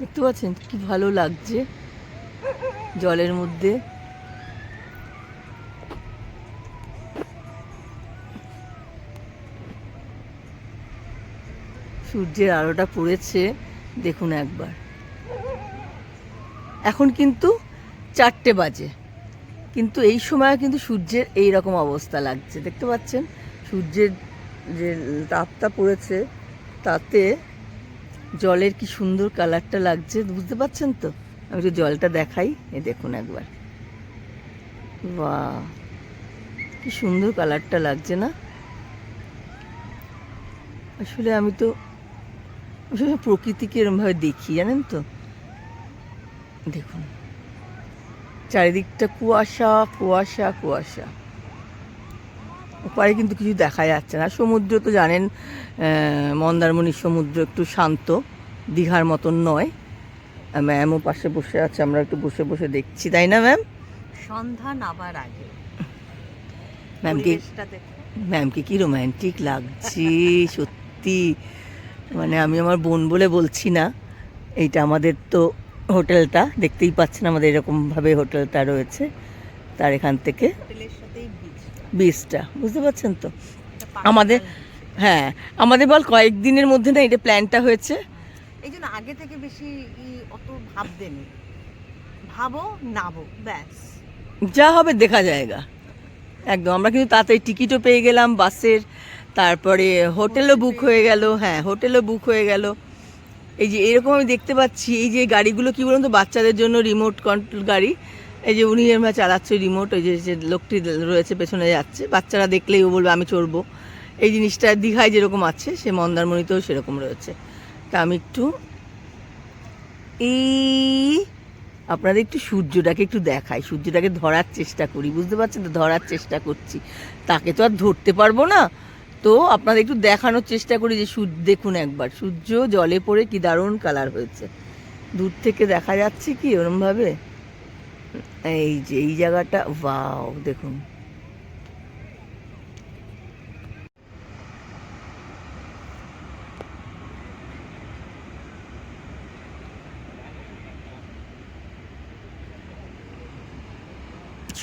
দেখতে পাচ্ছেন কি ভালো লাগছে জলের মধ্যে। সূর্যের আলোটা পড়েছে, দেখুন একবার। এখন কিন্তু চারটে বাজে। কিন্তু এই সময় কিন্তু সূর্যের এই রকম অবস্থা লাগছে, দেখতে পাচ্ছেন? সূর্যের যে তাপটা পড়েছে, তাতে জলের কি সুন্দর কালারটা লাগছে, বুঝতে পারছেন তো? একটু জলটা দেখাই এ দেখুন একবার। বা কি সুন্দর কালারটা লাগছে না? আসলে আমি তো আসলে প্রকৃতিকে এরমভাবে দেখি, জানেন তো? দেখুন, চারিদিকটা কুয়াশা কুয়াশা কুয়াশা। ওপারে কিন্তু কিছু দেখা যাচ্ছে না। সমুদ্র তো জানেন মন্দারমণির সমুদ্র একটু শান্ত, দীঘার মতন নয়। ম্যামও পাশে বসে আছে আমরা একটু বসে বসে দেখছি তাই না ম্যাম সন্ধ্যা নামার আগে। ম্যামকে দেখো। ম্যামকে কি রোম্যান্টিক লাগছে সত্যি। মানে আমি আমার বোন বলে বলছি না এইটা আমাদের তো হোটেলটা দেখতেই পাচ্ছেন আমাদের এরকমভাবে হোটেলটা রয়েছে তার এখান থেকে। বিচটা বুঝতে পারছেন তো? আমাদের- হ্যাঁ আমাদের বল কয়েকদিনের মধ্যে না এটা প্ল্যানটা হয়েছে। এই জন্য আগে থেকে বেশি অত ভাবতে নেই। ভাবো নাবো ব্যাস। যা হবে দেখা যায়গা একদম আমরা কিন্তু তাড়াতাড়ি টিকিটও পেয়ে গেলাম বাসের তারপরে হোটেলও বুক হয়ে গেল হ্যাঁ হোটেলও বুক হয়ে গেল। এই যে এরকম আমি দেখতে পাচ্ছি এই যে গাড়িগুলো কি বলুন তো বাচ্চাদের জন্য রিমোট কন্ট্রোল গাড়ি। এই যে উনি আমরা চালাচ্ছে রিমোট ওই যে যে লোকটি রয়েছে পেছনে যাচ্ছে। বাচ্চারা দেখলেই ও বলবে আমি চড়বো। এই জিনিসটা দীঘায় যেরকম আছে সে মন্দারমণিতেও সেরকম রয়েছে। তা আমি একটু এই আপনাদের একটু সূর্যটাকে একটু দেখাই। সূর্যটাকে ধরার চেষ্টা করি, বুঝতে পারছেন তো? ধরার চেষ্টা করছি। তাকে তো আর ধরতে পারব না। তো আপনাদের একটু দেখানোর চেষ্টা করি যে সূর্য, দেখুন একবার, সূর্য জলে পড়ে কি দারুণ কালার হয়েছে। দূর থেকে দেখা যাচ্ছে কি ওরমভাবে? এই যে, এই জায়গাটা ওয়াও দেখুন।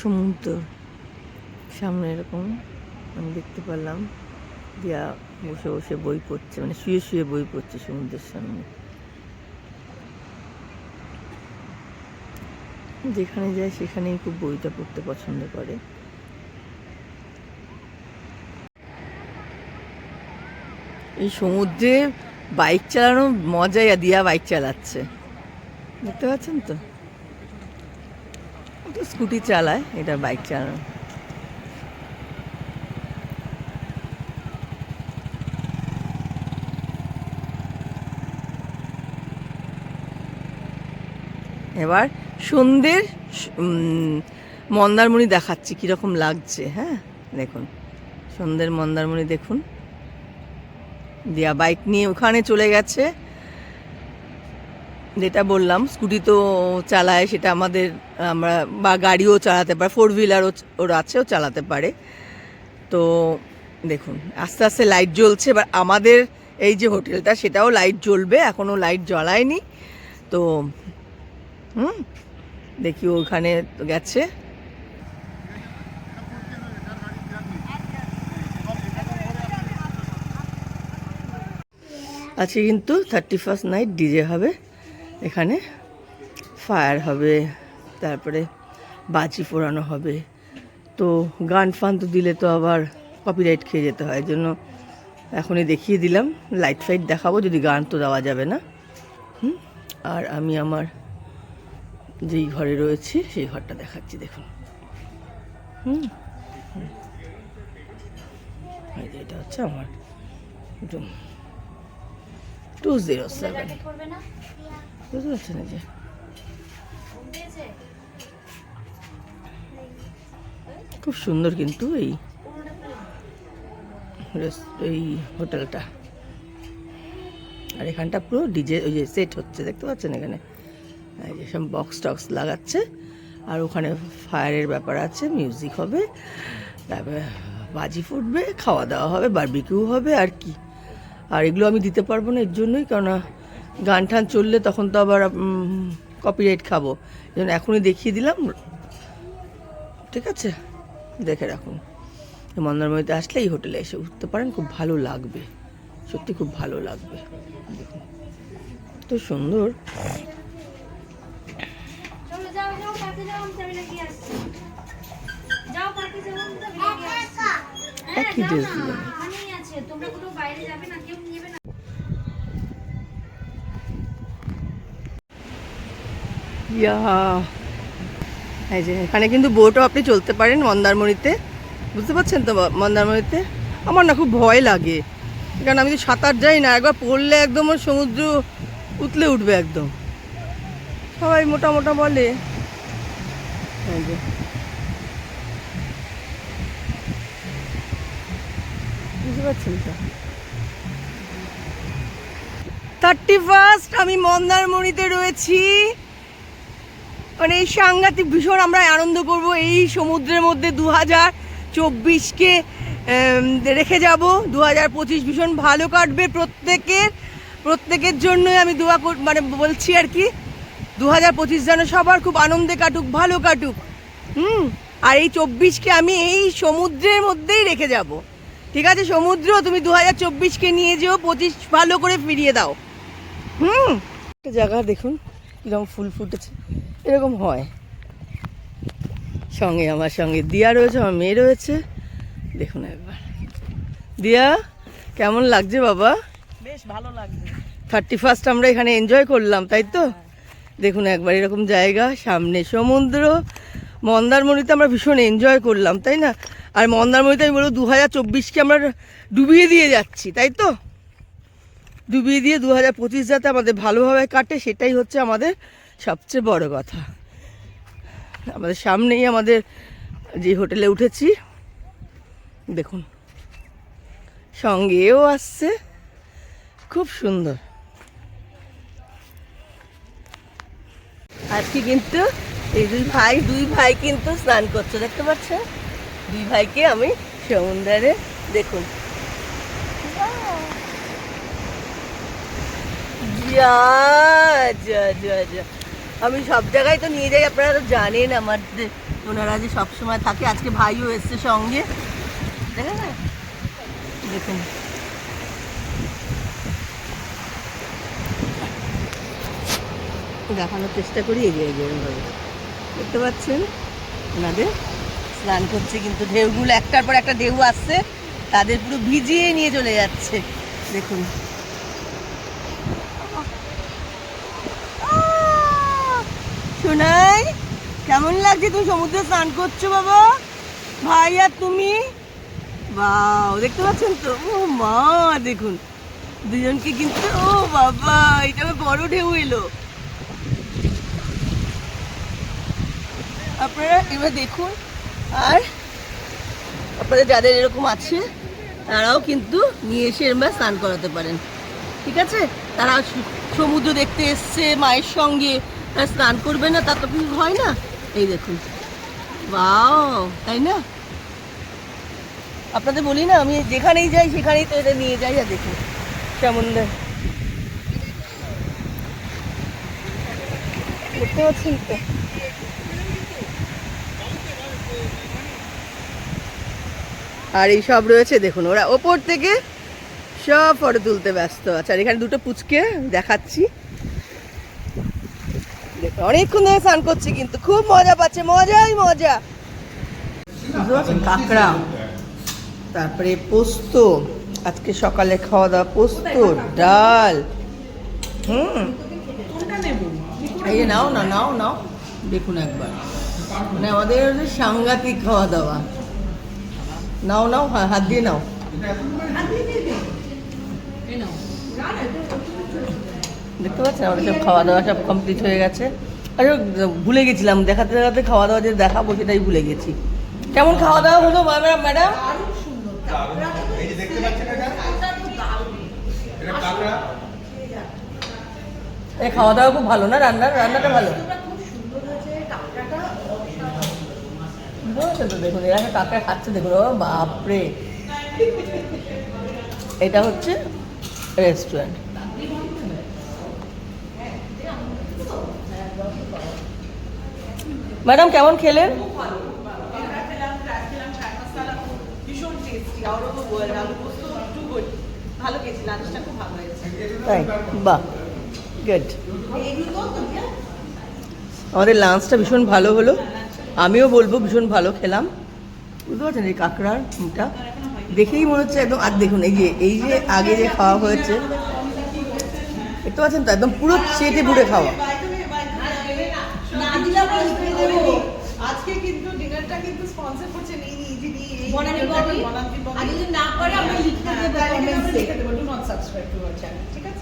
সমুদ্র। সামনে এরকম আমি দেখতে পেলাম। দিয়া বসে বসে বই পড়ছে মানে শুয়ে শুয়ে বই পড়ছে সমুদ্রের সামনে। যেখানে যায় সেখানেই খুব বইটা পড়তে পছন্দ করে। এই সমুদ্রে বাইক চালানো মজাই দিয়া বাইক চালাচ্ছে। দেখতে পাচ্ছেন তো? স্কুটি চালায়, এটা বাইক চালানো। এবার সন্ধ্যের মন্দারমণি দেখাচ্ছি, কীরকম লাগছে হ্যাঁ? দেখুন, সন্ধ্যের মন্দারমণি দেখুন। দিয়া বাইক নিয়ে ওখানে চলে গেছে। যেটা বললাম, স্কুটি তো চালায়, সেটা আমাদের, আমরা, বা গাড়িও চালাতে পারে ফোর হুইলারও ওর আছেও চালাতে পারে। তো দেখুন, আস্তে আস্তে লাইট জ্বলছে, এবার আমাদের এই যে হোটেলটা, সেটাও লাইট জ্বলবে এখনও লাইট জ্বলায়নি। তো, হুম, দেখি ওখানে গেছে। আজকে কিন্তু থার্টি ফার্স্ট নাইট ডিজে হবে। এখানে ফায়ার হবে, তারপরে বাজি পোড়ানো হবে। তো গান ফান তো দিলে তো আবার কপিরাইট খেয়ে যেতে হয় জন্য এখনই দেখিয়ে দিলাম। লাইট ফাইট দেখাবো, যদি গান তো দেওয়া যাবে না। হুম? আর আমি আমার যেই ঘরে রয়েছি, সেই ঘরটা দেখাচ্ছি, দেখুন। হুম? এটা হচ্ছে আমার টু জিরো সেভেন বুঝতে পারছেন যে। খুব সুন্দর কিন্তু এই এই হোটেলটা। আর এখানটা পুরো ডিজে ওই যে সেট হচ্ছে, দেখতে পাচ্ছেন এখানে? যে বক্স টক্স লাগাচ্ছে। আর ওখানে ফায়ারের ব্যাপার আছে মিউজিক হবে, তারপরে বাজি ফুটবে, খাওয়া দাওয়া হবে বারবিকিউ হবে, আর কি। আর এগুলো আমি দিতে পারব না এর জন্যই, কেননা গান টান চললে তখন তো আবার কপিরাইট খাব। এই জন্য এখনই দেখিয়ে দিলাম। ঠিক আছে? দেখে রাখুন। মন্দারমণিতে আসলে এই হোটেলে এসে উঠতে পারেন খুব ভালো লাগবে। সত্যি খুব ভালো লাগবে। দেখুন তো সুন্দর। চলো ড্রেস যাও ইয়া। এই যে, এখানে কিন্তু বোটও আপনি চলতে পারেন মন্দারমণিতে। বুঝতে পারছেন তো মন্দারমণিতে? আমার না খুব ভয় লাগে। কারণ আমি তো সাঁতার যাই না, একবার পড়লে একদম সমুদ্র উতলে উঠবে একদম। সবাই মোটা মোটা বলে বুঝতে পারছেন তো? থার্টি ফার্স্ট আমি মন্দারমণিতে রয়েছি। মানে এই সাংঘাতিক ভীষণ আমরা আনন্দ করব। এই সমুদ্রের মধ্যে দু হাজার চব্বিশকে রেখে যাব। দু হাজার পঁচিশ ভীষণ ভালো কাটবে প্রত্যেকের। প্রত্যেকের জন্যই আমি দোয়া মানে বলছি আর কি দু হাজার পঁচিশ যেন সবার খুব আনন্দে কাটুক, ভালো কাটুক। হুম, আর এই চব্বিশকে আমি এই সমুদ্রের মধ্যেই রেখে যাব। ঠিক আছে, সমুদ্র, তুমি দু হাজার চব্বিশকে নিয়ে যেও, পঁচিশ ভালো করে ফিরিয়ে দাও। হুম। একটা জায়গা দেখুন। কীরকম ফুল ফুটেছে এরকম হয়। সঙ্গে আমার সঙ্গে দিয়া রয়েছে আমার মেয়ে রয়েছে। দেখুন একবার। দিয়া কেমন লাগছে বাবা? বেশ ভালো লাগছে। থার্টি ফার্স্ট আমরা এখানে এনজয় করলাম তাই তো? দেখুন একবার এরকম জায়গা সামনে সমুদ্র। মন্দারমণিতে আমরা ভীষণ এনজয় করলাম তাই না? আর মন্দারমণিতে আমি বলব দু হাজার চব্বিশকে আমরা ডুবিয়ে দিয়ে যাচ্ছি তাই তো? ডুবিয়ে দিয়ে দু হাজার পঁচিশ যাতে আমাদের ভালোভাবে কাটে, সেটাই হচ্ছে আমাদের সবচেয়ে বড় কথা। আমাদের সামনেই আমাদের যে হোটেলে উঠেছি, দেখুন, সঙ্গেও আসছে, খুব সুন্দর। আজকে কিন্তু এই দুই ভাই দুই ভাই কিন্তু স্নান করছে, দেখতে পাচ্ছেন? দুই ভাইকে আমি সমুদ্রে দেখুন। যা আমি সব জায়গায় তো নিয়ে যাই, আপনারা তো জানেন আমার ওনারা যে সবসময় থাকে। আজকে ভাইও এসছে সঙ্গে। দেখেন? দেখুন। দেখানোর চেষ্টা করি, এগিয়ে এগিয়ে দেখতে পাচ্ছেন? ওনাদের স্নান করছে, কিন্তু ঢেউগুলো একটার পর একটা ঢেউ আসছে, তাদের পুরো ভিজিয়ে নিয়ে চলে যাচ্ছে। দেখুন। কেমন লাগছে? তুমি সমুদ্রে স্নান করছ বাবা? ভাই আর তুমি? বাও দেখতে পাচ্ছেন তো? ও মা, দেখুন। দুজনকে কিন্তু, ও বাবা, এটা বড় ঢেউ এলো। আপনারা এবার দেখুন, আর আপনাদের যাদের এরকম আছে, তারাও কিন্তু নিয়ে এসে এরম স্নান করাতে পারেন। ঠিক আছে? তারা সমুদ্র দেখতে এসছে, মায়ের সঙ্গে। স্নান করবে না, তা তো কিছু হয় না। এই দেখুন। বাও তাই না? আপনাদের বলি না, আমি যেখানেই যাই, সেখানেই তো এটা নিয়ে যাই, আর দেখুন সমুদ্রে দেখতে পাচ্ছেন তো? আর এই সব রয়েছে, দেখুন, ওরা ওপর থেকে সব ফটো তুলতে ব্যস্ত আছে। আর এখানে দুটো পুচকে, দেখাচ্ছি। অনেকক্ষণ ধরে স্নান করছে কিন্তু খুব মজা পাচ্ছে মজাই মজা। কাঁকড়া তারপরে পোস্ত আজকে সকালে খাওয়া দাওয়া পোস্ত ডাল। হুম। এই নাও না নাও নাও। দেখুন একবার। মানে আমাদের সাংঘাতিক খাওয়া দাওয়া। নাও নাও হাত দিয়ে নাও। দেখতে পাচ্ছেন? আমাদের সব খাওয়া দাওয়া সব কমপ্লিট হয়ে গেছে। আরে ভুলে গেছিলাম। দেখাতে দেখাতে খাওয়া দাওয়া যে দেখাবো সেটাই ভুলে গেছি। কেমন খাওয়া দাওয়া হলো ম্যাডাম? ম্যাডাম? এই খাওয়া দাওয়া খুব ভালো না রান্নার? রান্নাটা ভালো? দেখুন এরা কাকা খাচ্ছে দেখুন বাপরে। এটা হচ্ছে রেস্টুরেন্ট ম্যাডাম কেমন খেলেন ভীষণ tasty out of the world aloo posto too good ভালো গেছি লাঞ্চটা খুব কেমন খেলেন? তাই বাহ গুড আমাদের লাঞ্চটা ভীষণ ভালো হলো। আমিও বলব ভীষণ ভালো খেলাম। বুঝতে পারছেন এই কাঁকড়ার মুখটা? দেখেই মনে হচ্ছে একদম আর দেখুন এই যে এই যে আগে যে খাওয়া হয়েছে দেখতে পাচ্ছেন তো একদম পুরো চেটে পুড়ে খাওয়া না দিলে আমরা লিখে দেবো আজকে কিন্তু ডিনারটা কিন্তু স্পন্সর করছেন এই যিনি এই বনানী dinnerটা ববি। বনানী ববি। আর যদি না করে আমরা লিখে হ্যাঁ, দেবো তাহলে কিন্তু আমরা comments এ। লিখে দেবো do not subscribe to our channel ঠিক আছে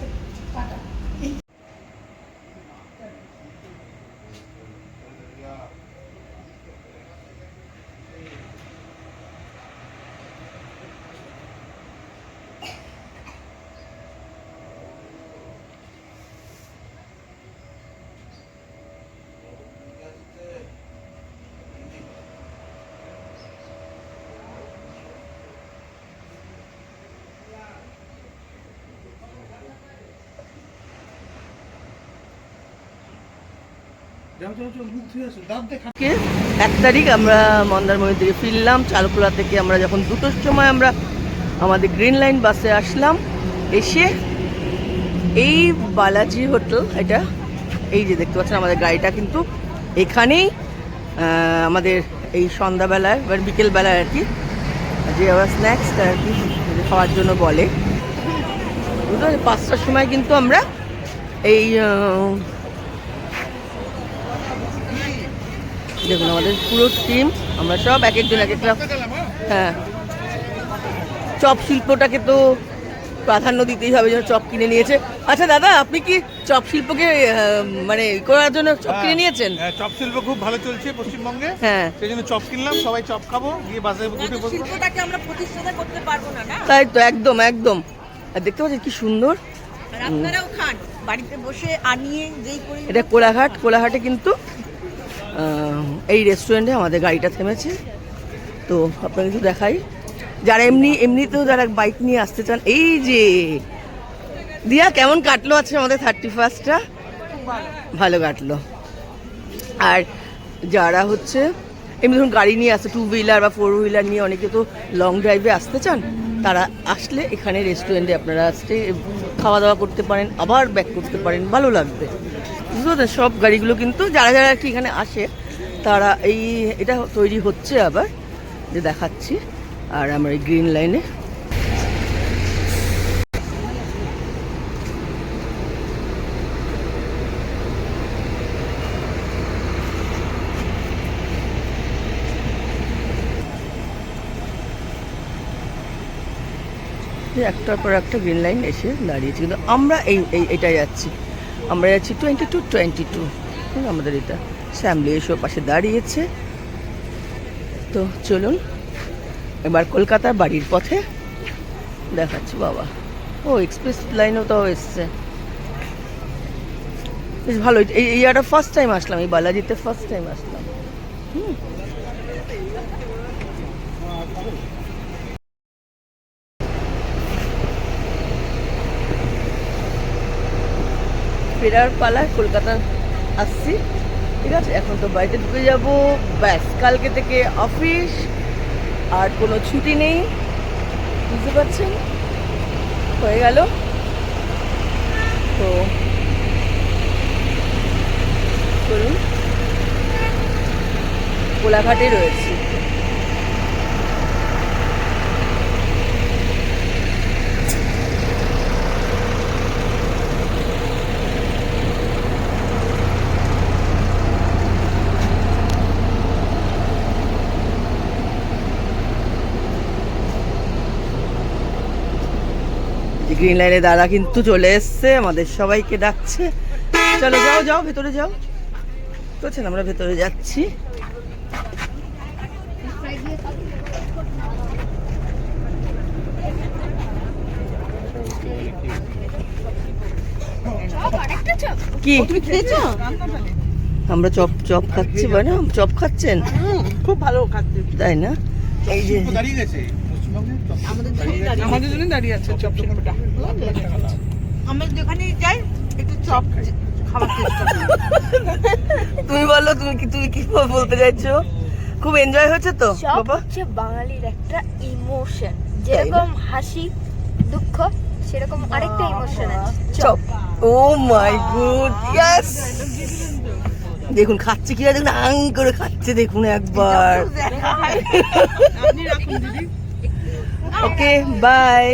এক তারিখ আমরা মন্দারমণি থেকে ফিরলাম চালকুলা থেকে আমরা যখন দুটোর সময় আমরা আমাদের গ্রিন লাইন বাসে আসলাম, এসে এই বালাজি হোটেল, এটা, এই যে দেখতে পাচ্ছেন আমাদের গাড়িটা কিন্তু এখানেই আমাদের এই সন্ধ্যাবেলায় বা বিকেলবেলায় আর কি, যে আবার স্ন্যাক্সটা আর কি খাওয়ার জন্য বলে? পাঁচটার সময় কিন্তু আমরা এই দেখুন আমাদের পুরো টিম আমরা সব এক একজন এক একটা হ্যাঁ। চপ শিল্পটাকে তো প্রাধান্য দিতেই হবে যেন চপ কিনে নিয়েছে। আচ্ছা দাদা আপনি কি চপ শিল্পকে মানে করার জন্য চপ কিনে নিয়েছেন? হ্যাঁ, চপ শিল্প খুব ভালো চলছে পশ্চিমবঙ্গে। হ্যাঁ। সেই জন্য চপ কিনলাম সবাই চপ খাব গিয়ে বাসে উঠে বসবো। শিল্পটাকে আমরা প্রতিষ্ঠাতা করতে পারব না না? তাই তো একদম একদম। আর দেখতে পাচ্ছেন কি সুন্দর? আর আপনারাও খান বাড়িতে বসে আনিয়ে যেই করে এটা কোলাঘাট কোলাঘাটে কিন্তু এই রেস্টুরেন্টে আমাদের গাড়িটা থেমেছে। তো আপনাকে কিছু দেখাই। যারা এমনি, এমনিতেও যারা বাইক নিয়ে আসতে চান, এই যে, দিয়া কেমন কাটলো আছে আমাদের থার্টি ফার্স্টটা ভালো কাটলো। আর যারা হচ্ছে, এমনি ধরুন গাড়ি নিয়ে আসছে টু হুইলার বা ফোর হুইলার নিয়ে অনেকে তো লং ড্রাইভে আসতে চান, তারা আসলে এখানে রেস্টুরেন্টে আপনারা আসতে খাওয়া দাওয়া করতে পারেন, আবার ব্যাক করতে পারেন, ভালো লাগবে। বুঝতে সব গাড়িগুলো কিন্তু, যারা যারা আর কি এখানে আসে, তারা এই, এটা তৈরি হচ্ছে আবার, যে দেখাচ্ছি। আর আমার এই গ্রিন লাইনে। একটার পর একটা গ্রিন লাইন এসে দাঁড়িয়েছে। কিন্তু আমরা এই, এই- এটাই যাচ্ছি। আমরা যাচ্ছি টোয়েন্টি টু টোয়েন্টি টু আমাদের এটা। শ্যামলি এসব পাশে দাঁড়িয়েছে। তো চলুন, এবার কলকাতার বাড়ির পথে দেখাচ্ছি, বাবা। ও এক্সপ্রেস লাইনও তো এসছে। বেশ ভালো, এই একটা ফার্স্ট টাইম আসলাম, এই বালাজিতে ফার্স্ট টাইম আসলাম। হুম। ফেরার পালায় কলকাতা আসছি। ঠিক আছে, এখন তো বাড়িতে ঢুকে যাব। ব্যাস, কালকে থেকে অফিস, আর কোনো ছুটি নেই। বুঝতে পারছেন? হয়ে গেল। তো চলুন। কোলাঘাটে রয়েছি। গ্রিন লাইনে দাদা কিন্তু চলে এসছে আমাদের সবাইকে ডাকছে। চলো যাও যাও ভেতরে যাও। করছেন আমরা ভেতরে যাচ্ছি। কি? তুমি খেয়েছো? আমরা চপ চপ খাচ্ছি মানে চপ খাচ্ছেন? খুব ভালো খাচ্ছে। তাই না? এই যে শিল্প দাঁড়িয়ে গেছে পশ্চিমবঙ্গে চপ আমাদের দাঁড়িয়ে গেছে। আমাদের জন্য দাঁড়িয়ে আছে চপ শিল্পটা আমরা যেখানে যাই একটু চপ খাবার চেষ্টা তুমি বলো তুমি কি তুমি কি বলতে চাইছো? খুব এনজয় হচ্ছে তো বাবা? হচ্ছে বাঙালির একটা ইমোশন যেরকম হাসি দুঃখ সেরকম আরেকটা ইমোশন আছে। Chop. Oh my good yes দেখুন খাচ্ছে কি দেখুন আং করে খাচ্ছে দেখুন একবার। আপনি রাখুন দিদি। Okay bye